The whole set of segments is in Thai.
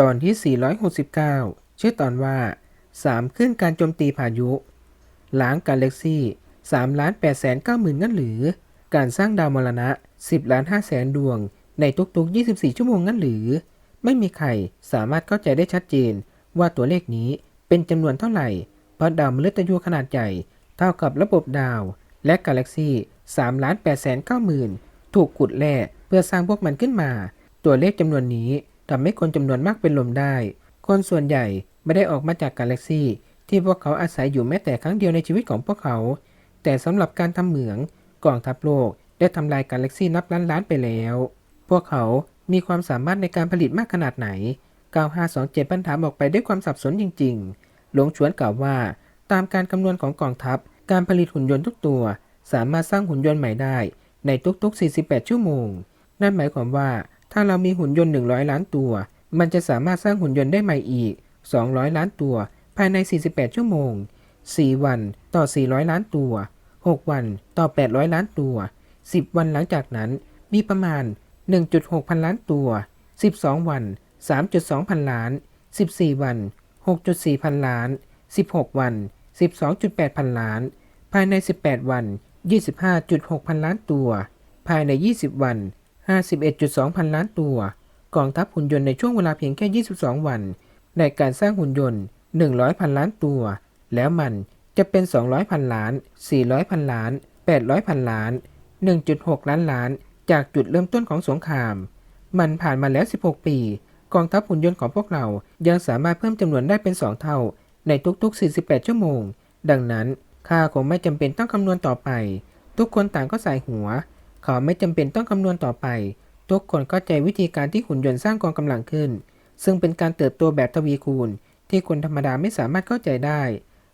ตอนที่ 469 ชื่อตอนว่า 3 ขึ้นการโจมตีพายุ ล้างกาแล็กซี่3ล้าน8แสน9หมื่นงั้นหรือ การสร้างดาวมรณะ 10ล้าน5แสนดวง ในทุกๆ 24 ชั่วโมงงั้นหรือ ไม่มีใครสามารถเข้าใจได้ชัดเจน ว่าตัวเลขนี้เป็นจำนวนเท่าไหร่ เพราะดาวมฤตยูขนาดใหญ่ เท่ากับระบบดาว และกาแล็กซี่3ล้าน8แสน9หมื่นถูกขุดแร่เพื่อสร้างพวกมันขึ้นมา ตัวเลขจำนวนนี้ ทำให้คนจำนวนมากเป็นลมได้ คนส่วนใหญ่ไม่ได้ออกมาจากกาแล็กซี่ที่พวกเขาอาศัยอยู่แม้แต่ครั้งเดียวในชีวิตของพวกเขา แต่สำหรับการทำเหมืองกองทัพโลกได้ทำลายกาแล็กซี่นับล้านล้านไปแล้ว พวกเขามีความสามารถในการผลิตมากขนาดไหน 9527ปัญถามออกไปด้วยความสับสนจริง ๆ หลวงชวนกล่าวว่า ตามการคำนวณของกองทัพ การผลิตหุ่นยนต์ทุกตัว สามารถสร้างหุ่นยนต์ใหม่ได้ในทุกๆ 48 ชั่วโมง นั่นหมายความว่า ถ้าเรามีหุ่นยนต์ 100 ล้านตัว มันจะสามารถสร้างหุ่นยนต์ได้ใหม่อีก 200 ล้านตัว ภายใน 48 ชั่วโมง 4 วันต่อ 400 ล้านตัว 6 วันต่อ 800 ล้านตัว 10 วันหลังจากนั้น มีประมาณ 1.6 พันล้านตัว 12 วัน 3.2 พันล้าน 14 วัน 6.4 พันล้าน 16 วัน 12.8 พันล้าน ภายใน 18 วัน 25.6 พันล้านตัว ภายใน 20 วัน 51.2 พันล้านตัว กองทัพหุ่นยนต์ในช่วงเวลาเพียงแค่ 22 วัน ในการสร้างหุ่นยนต์ 100 พันล้านตัว แล้วมันจะเป็น 200 พันล้าน 400 พันล้าน 800 พันล้าน 1.6 ล้านล้าน จากจุดเริ่มต้นของสงคราม มันผ่านมาแล้ว 16 ปี กองทัพหุ่นยนต์ของพวกเรายังสามารถเพิ่มจำนวนได้เป็น 2 เท่า ในทุกๆ 48 ชั่วโมง ดังนั้นข้าคงไม่จำเป็นต้องคำนวณต่อไป ทุกคนต่างก็ใส่หัว เขาไม่จำเป็นต้องคำนวณต่อไป ทุกคนเข้าใจวิธีการที่หุ่นยนต์สร้างกองกำลังขึ้น ซึ่งเป็นการเติบโตแบบทวีคูณ ที่คนธรรมดาไม่สามารถเข้าใจได้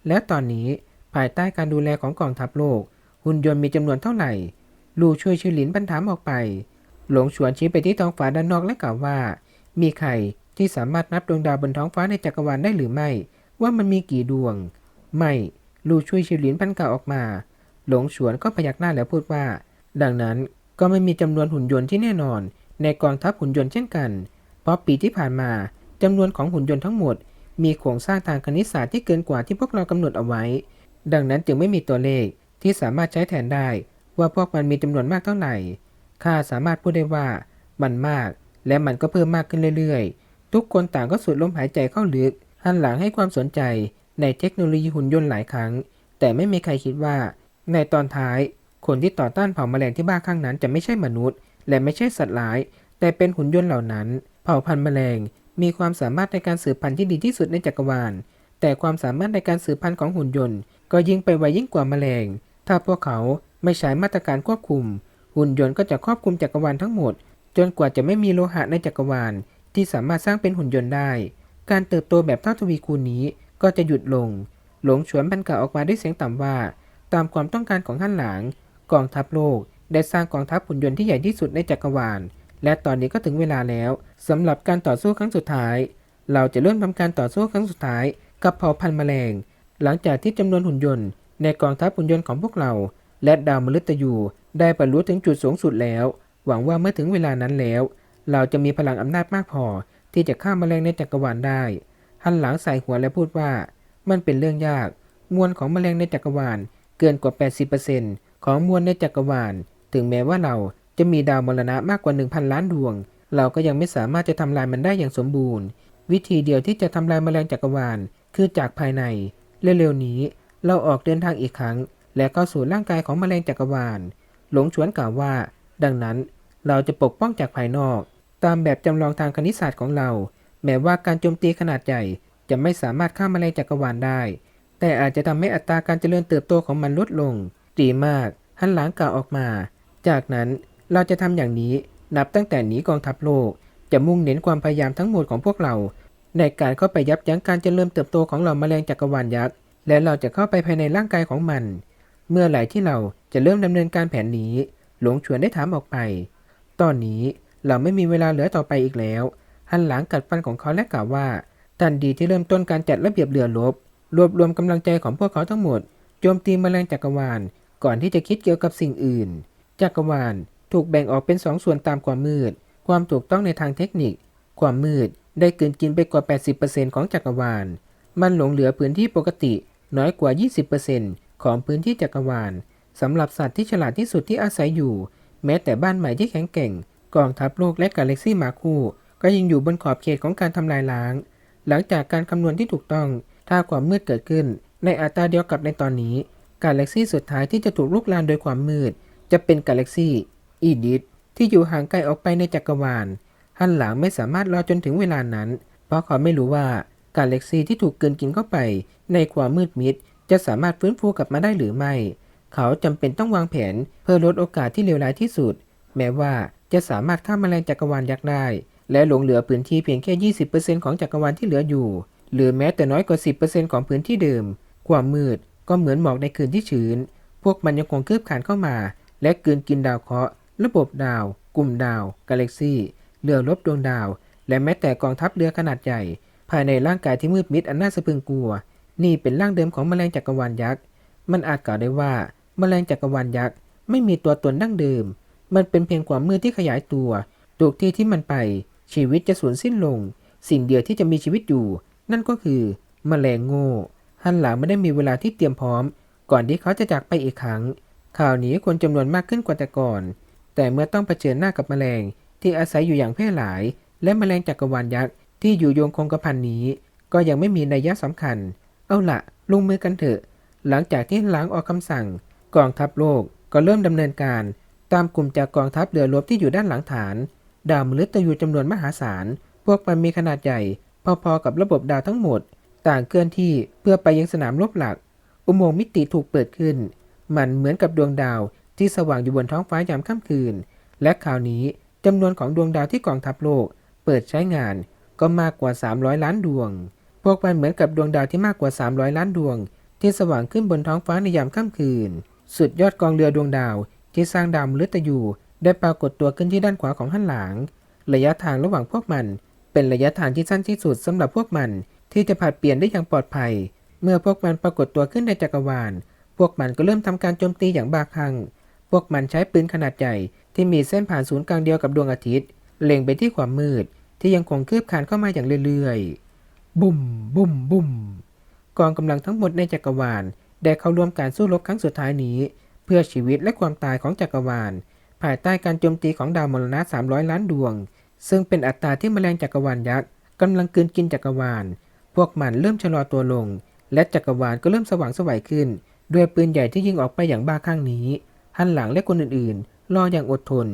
และตอนนี้ภายใต้การดูแลของกองทัพโลก หุ่นยนต์มีจำนวนเท่าไหร่ ลูช่วยชื่อหลินบรรถามออกไป หลงฉวนชี้ไปที่ท้องฟ้าด้านนอกและกล่าวว่า มีใครที่สามารถนับดวงดาวบนท้องฟ้าในจักรวาลได้หรือไม่ ว่ามันมีกี่ดวง ไม่ ลูช่วยชิลินพันกล่าวออกมา หลงฉวนก็พยักหน้าแล้วพูดว่า ดังนั้นก็ไม่มีจำนวนหุ่นยนต์ที่แน่นอน ในกองทัพหุ่นยนต์เช่นกัน เพราะปีที่ผ่านมาจำนวนของหุ่นยนต์ทั้งหมด มีโครงสร้างทางคณิตศาสตร์ที่เกินกว่าที่พวกเรากำหนดเอาไว้ ดังนั้นจึงไม่มีตัวเลขที่สามารถใช้แทนได้ว่าพวกมันมีจำนวนมากเท่าไหร่ข้าสามารถพูดได้ว่ามันมาก และมันก็เพิ่มมากขึ้นเรื่อยๆ ทุกคนต่างก็สูดลมหายใจเข้าลึกหันหลังให้ความสนใจในเทคโนโลยีหุ่นยนต์หลายครั้ง แต่ไม่มีใครคิดว่า ในตอนท้าย คนที่ต่อต้านเผ่าแมลงที่บ้าคลั่งนั้นจะไม่ใช่มนุษย์ และไม่ใช่สัตว์ร้าย แต่เป็นหุ่นยนต์เหล่านั้น เผ่าพันธุ์แมลง มีความสามารถในการสืบพันธุ์ที่ดีที่สุดในจักรวาล แต่ความสามารถในการสืบพันธุ์ของหุ่นยนต์ ก็ยิ่งไปไวยิ่งกว่าแมลง ถ้าพวกเขาไม่ใช้มาตรการควบคุม หุ่นยนต์ก็จะครอบคลุมจักรวาลทั้งหมด จนกว่าจะไม่มีโลหะในจักรวาล ที่สามารถสร้างเป็นหุ่นยนต์ได้ การเติบโตแบบเท่าทวีคูณนี้ก็จะหยุดลง หลงฉวนพันกาออกมาด้วยเสียงต่ำว่า ตามความต้องการของท่านหลาง กองทัพโลกได้สร้างกองทัพหุ่นยนต์ที่ใหญ่ที่สุดในจักรวาล และตอนนี้ก็ถึงเวลาแล้วสำหรับการต่อสู้ครั้งสุดท้าย เราจะเริ่มทำการต่อสู้ครั้งสุดท้าย กับเผ่าพันธุ์แมลง หลังจากที่จำนวนหุ่นยนต์ ในกองทัพหุ่นยนต์ของพวกเรา และดาวมฤตยูได้บรรลุถึงจุดสูงสุดแล้ว หวังว่าเมื่อถึงเวลานั้นแล้ว เราจะมีพลังอำนาจมากพอ ที่จะฆ่าแมลงในจักรวาลได้หันหลังใส่หัวและพูดว่า มันเป็นเรื่องยาก มวลของแมลงในจักรวาลเกินกว่า 80% ของมวลในจักรวาล ถึงแม้ว่าเราจะมีดาวมรณะมากกว่า 1,000 ล้านดวง เราก็ยังไม่สามารถจะทำลายมันได้อย่างสมบูรณ์ วิธีเดียวที่จะทำลายแมลงจักรวาล คือจากภายใน เร็วๆนี้ เราออกเดินทางอีกครั้ง และเข้าสู่ร่างกายของแมลงจักรวาล หลงฉวนกล่าวว่า ดังนั้นเราจะปกป้องจากภายนอก ตามแบบจำลองทางคณิตศาสตร์ของเรา แม้ว่าการโจมตีขนาดใหญ่จะไม่สามารถฆ่าแมลงจักรวาลได้ แต่อาจจะทำให้อัตราการเจริญเติบโตของมันลดลง ดีมาก หันหลังกล่าวออกมา จากนั้นเราจะทำอย่างนี้นับตั้งแต่หนีกองทัพโลก จะมุ่งเน้นความพยายามทั้งหมดของพวกเรา ในการเข้าไปยับยั้งการเจริญเติบโตของเหล่าแมลงจักรวาลยักษ์และเราจะเข้าไปภายในร่างกายของมัน เมื่อไหร่ที่เราจะเริ่มดำเนินการแผนนี้ หลงฉวนได้ถามออกไป ตอนนี้เราไม่มีเวลาเหลือต่อไปอีกแล้วหันหลังกัดฟันของเขาและกล่าวว่าทันทีที่เริ่มต้นการจัดระเบียบเรือรบรวบรวมกำลังใจของพวกเขาทั้งหมดโจมตีแมลงจักรวาล ก่อนที่จะคิดเกี่ยวกับสิ่งอื่น จักรวาลถูกแบ่งออกเป็นสองส่วนตามความมืด ความถูกต้องในทางเทคนิค ความมืดได้กลืนกินไปกว่า 80%ของจักรวาล มันหลงเหลือพื้นที่ปกติน้อยกว่า 20%ของพื้นที่จักรวาลสำหรับสัตว์ที่ฉลาดที่สุดที่อาศัยอยู่ แม้แต่บ้านใหม่ที่แข็งแกร่ง กองทัพโลกและกาแล็กซี่มาคู่ ก็ยังอยู่บนขอบเขตของการทำลายล้าง หลังจากการคำนวณที่ถูกต้อง ถ้าความมืดเกิดขึ้น ในอัตราเดียวกับในตอนนี้ กาแล็กซี่สุดท้ายที่จะถูกลุกลามโดยความมืด จะเป็นกาแล็กซี่อีดิสที่อยู่ห่างไกลออกไปในจักรวาลฮันหลังไม่สามารถรอจนถึงเวลานั้น เพราะเขาไม่รู้ว่ากาแล็กซีที่ถูกกินกินเข้าไป ในความมืดมิด จะสามารถฟื้นฟูกลับมาได้หรือไม่ เขาจำเป็นต้องวางแผนเพื่อลดโอกาสที่เลวร้ายที่สุด แม้ว่าจะสามารถข้ามแมลงจักรวาลยักษ์ได้ และหลงเหลือพื้นที่เพียงแค่ 20%ของจักรวาลที่เหลืออยู่ หรือแม้แต่น้อยกว่า 10%ของพื้นที่เดิม ความมืด ก็เหมือนหมอกในคืนที่ชื้น พวกมันยังคงคืบคานเข้ามา และกลืนกินดาวเคราะห์ ระบบดาว กลุ่มดาว กาแล็กซี่ เรือรบดวงดาว และแม้แต่กองทัพเรือขนาดใหญ่ ภายในร่างกายที่มืดมิดอันน่าสะพรึงกลัว นี่เป็นร่างเดิมของแมลงจักรวาลยักษ์ มันอาจกล่าวได้ว่าแมลงจักรวาลยักษ์ไม่มีตัวตนดั้งเดิม มันเป็นเพียงความมืดที่ขยายตัวทุกที่ที่มันไป ชีวิตจะสูญสิ้นลง สิ่งเดียวที่จะมีชีวิตอยู่ นั่นก็คือแมลงโง่ ฮันหลังไม่ได้มีเวลาที่เตรียมพร้อม ก่อนที่เขาจะจากไปอีกครั้ง ข่าวนี้คนจำนวนมากขึ้นกว่าแต่ก่อน แต่เมื่อต้องเผชิญหน้ากับแมลง ที่อาศัยอยู่อย่างแพร่หลาย และแมลงจักรวาลยักษ์ที่อยู่โยงคงกระพันนี้ ก็ยังไม่มีนัยยะสำคัญ เอาละลงมือกันเถอะ หลังจากที่หลังออกคำสั่ง กองทัพโลกก็เริ่มดำเนินการ ตามกลุ่มจากกองทัพเรือรบที่อยู่ด้านหลังฐาน ดาวมฤตยูจำนวนมหาศาล พวกมันมีขนาดใหญ่ พอๆกับระบบดาวทั้งหมด ต่างเคลื่อนที่เพื่อไปยังสนามรบหลัก อุโมงค์มิติถูกเปิดขึ้น มันเหมือนกับดวงดาวที่สว่างอยู่บนท้องฟ้ายามค่ำคืน และคราวนี้จำนวนของดวงดาวที่กองทัพโลก เปิดใช้งานก็มากกว่า 300 ล้านดวง พวกมันเหมือนกับดวงดาวที่มากกว่า 300 ล้านดวง ที่สว่างขึ้นบนท้องฟ้าในยามค่ำคืน สุดยอดกองเรือดวงดาวที่สร้างดาวมฤตยูได้ปรากฏตัวขึ้นที่ด้านขวาของหันหลัง ระยะทางระหว่างพวกมัน เป็นระยะทางที่สั้นที่สุดสำหรับพวกมัน ที่จะผัดเปลี่ยนได้อย่างปลอดภัย เมื่อพวกมันปรากฏตัวขึ้นในจักรวาล พวกมันก็เริ่มทำการโจมตีอย่างบ้าคลั่ง พวกมันใช้ปืนขนาดใหญ่ที่มีเส้นผ่านศูนย์กลางเดียวกับดวงอาทิตย์ เล็งไปที่ความมืด ที่ยังคงคืบคลานเข้ามาอย่างเรื่อยๆ บุ่มบุ่มบุ่มกองกำลังทั้งหมดในจักรวาลได้เข้าร่วมการสู้รบครั้งสุดท้ายนี้ เพื่อชีวิตและความตายของจักรวาล ภายใต้การโจมตีของดาวมรณะ300 ล้านดวง ซึ่งเป็นอัตราที่แมลงจักรวาลยักษ์กำลังกลืนกินจักรวาล พวกมันเริ่มชะลอตัวลง และจักรวาลก็เริ่มสว่างสวัยขึ้น ด้วยปืนใหญ่ที่ยิงออกไปอย่างบ้าคลั่งนี้หันหลังและคนอื่นๆ รออย่างอดทน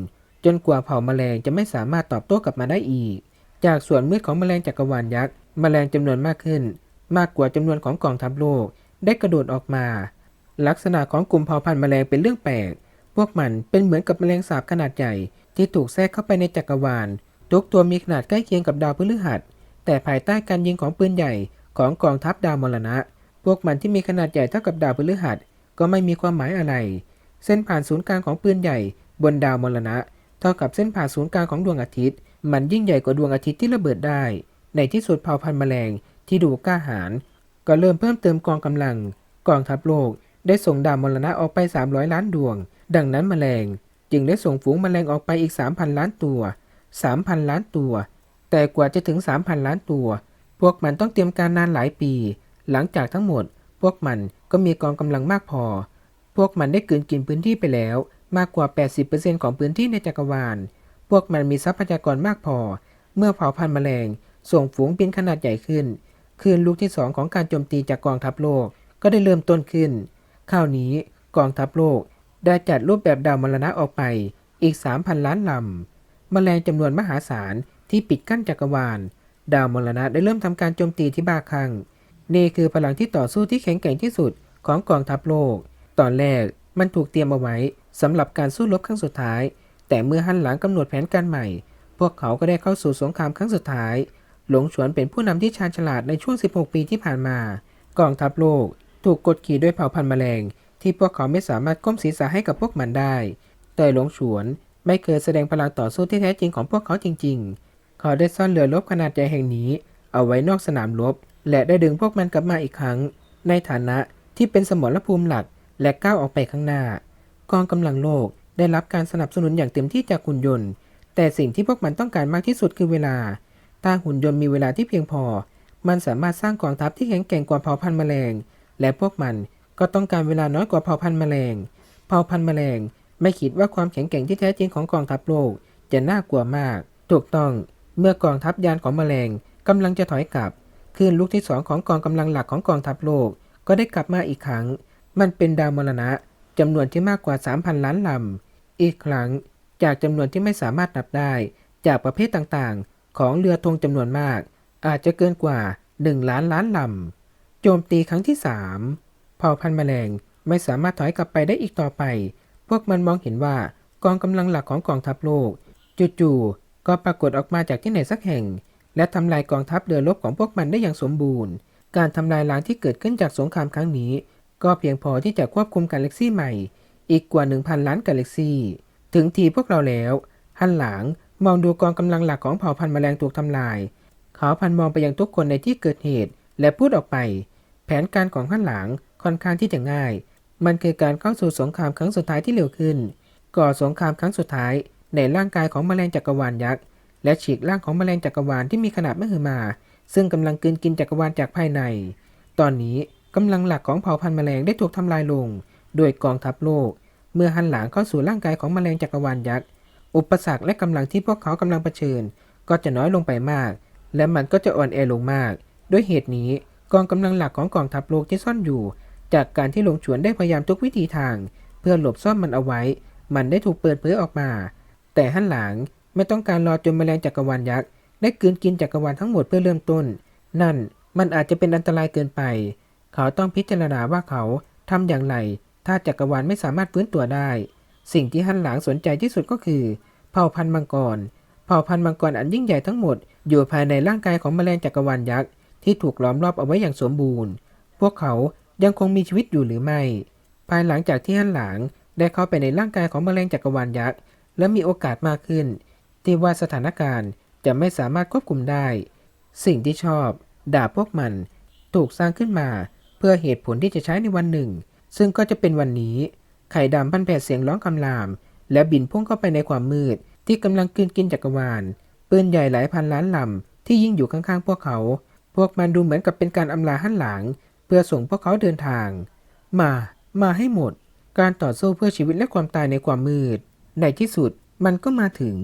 จนกว่าเผ่าแมลงจะไม่สามารถตอบโต้กลับมาได้อีก จากส่วนมืดของแมลงจักรวาลยักษ์แมลงจำนวนมากขึ้น มากกว่าจำนวนของกองทัพโลก ได้กระโดดออกมา ลักษณะของกลุ่มเผ่าพันธุ์แมลงเป็นเรื่องแปลก พวกมันเป็นเหมือนกับแมลงสาบขนาดใหญ่ที่ถูกแทรกเข้าไปในจักรวาลทุกตัวมีขนาดใกล้เคียงกับดาวพฤหัส แต่ภายใต้การยิงของปืนใหญ่ของกองทัพดาวมรณะ พวกมันที่มีขนาดใหญ่เท่ากับดาวพฤหัสก็ไม่มีความหมายอะไร เส้นผ่านศูนย์กลางของปืนใหญ่บนดาวมรณะ เท่ากับเส้นผ่านศูนย์กลางของดวงอาทิตย์ มันยิ่งใหญ่กว่าดวงอาทิตย์ที่ระเบิดได้ ในที่สุดเผ่าพันธุ์แมลงที่ดูกล้าหาญก็เริ่มเพิ่มเติมกองกำลัง กองทัพโลกได้ส่งดาวมรณะออกไป 300 ล้านดวง ดังนั้นแมลง จึงได้ส่งฝูงแมลงออกไปอีก 3,000 ล้านตัว 3,000 ล้านตัว แต่กว่าจะถึง 3,000 ล้านตัว พวกมันต้องเตรียมการนานหลายปี หลังจากทั้งหมด พวกมันก็มีกองกำลังมากพอ พวกมันได้กลืนกินพื้นที่ไปแล้ว มากกว่า 80%ของพื้นที่ในจักรวาล พวกมันมีทรัพยากรมากพอ เมื่อเผาพันธุ์แมลง ส่งฝูงบินขนาดใหญ่ขึ้น คืนลูกที่สองของการโจมตีจากกองทัพโลกก็ได้เริ่มต้นขึ้นคราวนี้กองทัพโลกได้จัดรูปแบบดาวมรณะออกไปอีก 3,000 ล้านลำแมลงจำนวนมหาศาล ปิดกั้นจักรวาล ดาวมรณะได้เริ่มทำการโจมตีที่บ้าคลั่งนี่คือพลังที่ต่อสู้ที่แข็งแกร่งที่สุดของกองทัพโลก ตอนแรกมันถูกเตรียมเอาไว้สำหรับการสู้รบครั้งสุดท้าย แต่เมื่อหันหลังกำหนดแผนการใหม่ พวกเขาก็ได้เข้าสู่สงครามครั้งสุดท้าย หลงฉวนเป็นผู้นำที่ชาญฉลาดในช่วง 16 ปีที่ผ่านมา กองทัพโลก ถูกกดขี่ด้วยเผ่าพันธุ์แมลง ที่พวกเขาไม่สามารถก้มศีรษะให้กับพวกมันได้ แต่หลงฉวนไม่เคยแสดงพลังต่อสู้ที่แท้จริงของพวกเขาจริง ๆ เขาได้ซ่อนเรือรบขนาดใหญ่แห่งนี้ เอาไว้นอกสนามรบ และได้ดึงพวกมันกลับมาอีกครั้ง ในฐานะที่เป็นสมรภูมิหลักและก้าวออกไปข้างหน้า กองกำลังโลกได้รับการสนับสนุนอย่างเต็มที่จากหุ่นยนต์ แต่สิ่งที่พวกมันต้องการมากที่สุดคือเวลาถ้าหุ่นยนต์มีเวลาที่เพียงพอ มันสามารถสร้างกองทัพที่แข็งแกร่งกว่าเผ่าพันธุ์แมลง และพวกมันก็ต้องการเวลาน้อยกว่าเผ่าพันธุ์แมลง เผ่าพันธุ์แมลง ไม่คิดว่าความแข็งแกร่งที่แท้จริงของกองทัพโลกจะน่ากลัวมาก ถูกต้อง เมื่อกองทัพยานของแมลงกำลังจะถอยกลับคลื่นลูกที่สองของกองกำลังหลักของกองทัพโลก ก็ได้กลับมาอีกครั้ง มันเป็นดาวมรณะจำนวนที่มากกว่า 3,000 ล้านลำ อีกครั้งจากจำนวนที่ไม่สามารถนับได้ จากประเภทต่างๆ ของเรือธงจำนวนมาก อาจจะเกินกว่า 1 ล้านล้านลำ โจมตีครั้งที่3เผ่าพันธุ์แมลงไม่สามารถถอยกลับไปได้อีกต่อไป พวกมันมองเห็นว่ากองกำลังหลักของกองทัพโลกจู่ๆ ก็ปรากฏออกมาจากที่ไหนสักแห่ง และทำลายกองทัพเรือรบของพวกมันได้อย่างสมบูรณ์ การทำลายล้างที่เกิดขึ้นจากสงครามครั้งนี้ ก็เพียงพอที่จะควบคุมกาแล็กซี่ใหม่ อีกกว่า 1,000 ล้านกาแล็กซี่ ถึงทีพวกเราแล้วหันหลังมองดูกองกำลังหลักของเผ่าพันธุ์แมลงถูกทำลายเขาพันมองไปยังทุกคนในที่เกิดเหตุ และพูดออกไป แผนการของหันหลังค่อนข้างที่จะง่าย มันคือการเข้าสู่สงครามครั้งสุดท้ายที่เร็วขึ้น ก่อสงครามครั้งสุดท้าย ในร่างกายของแมลงจักรวาลยักษ์ และฉีกร่างของแมลงจักรวาลที่มีขนาดมหึมา ซึ่งกำลังกลืนกินจักรวาลจากภายใน ตอนนี้กำลังหลักของเผ่าพันธุ์แมลงได้ถูกทำลายลง โดยกองทัพโลก เมื่อหันหลังเข้าสู่ร่างกายของแมลงจักรวาลยักษ์อุปสรรคและกำลังที่พวกเขากำลังเผชิญ ก็จะน้อยลงไปมาก และมันก็จะอ่อนแอลงมาก ด้วยเหตุนี้กองกำลังหลักของกองทัพโลกที่ซ่อนอยู่ จากการที่หลงฉวนได้พยายามทุกวิธีทาง เพื่อหลบซ่อนมันเอาไว้ มันได้ถูกเปิดเผยออกมา แต่หันหลังไม่ต้องการรอจนแมลงจักรวาลยักษ์ได้กลืนกินจักรวาลทั้งหมดเพื่อเริ่มต้น นั่นมันอาจจะเป็นอันตรายเกินไป เขาต้องพิจารณาว่าเขาทำอย่างไร ถ้าจักรวาลไม่สามารถฟื้นตัวได้ สิ่งที่หันหลังสนใจที่สุดก็คือ เผ่าพันธุ์มังกร เผ่าพันธุ์มังกรอันยิ่งใหญ่ทั้งหมดอยู่ภายในร่างกายของแมลงจักรวาลยักษ์ที่ถูกล้อมรอบเอาไว้อย่างสมบูรณ์ พวกเขายังคงมีชีวิตอยู่หรือไม่ ภายหลังจากที่หันหลังได้เข้าไปในร่างกายของแมลงจักรวาลยักษ์ และมีโอกาสมากขึ้น ที่ว่าสถานการณ์จะไม่สามารถควบคุมได้ สิ่งที่ชอบ ด่าพวกมัน ถูกสร้างขึ้นมา เพื่อเหตุผลที่จะใช้ในวันหนึ่ง ซึ่งก็จะเป็นวันนี้ ไข่ดำพันแผดเสียงร้องคำราม และบินพุ่งเข้าไปในความมืด ที่กำลังกลืนกินจักรวาลปืนใหญ่หลายพันล้านลำที่ยิ่งอยู่ข้างๆ พวกเขา พวกมันดูเหมือนกับเป็นการอำลาหันหลัง เพื่อส่งพวกเขาเดินทาง มา มาให้หมด การต่อสู้เพื่อชีวิตและความตายในความมืด ในที่สุดมันก็มาถึง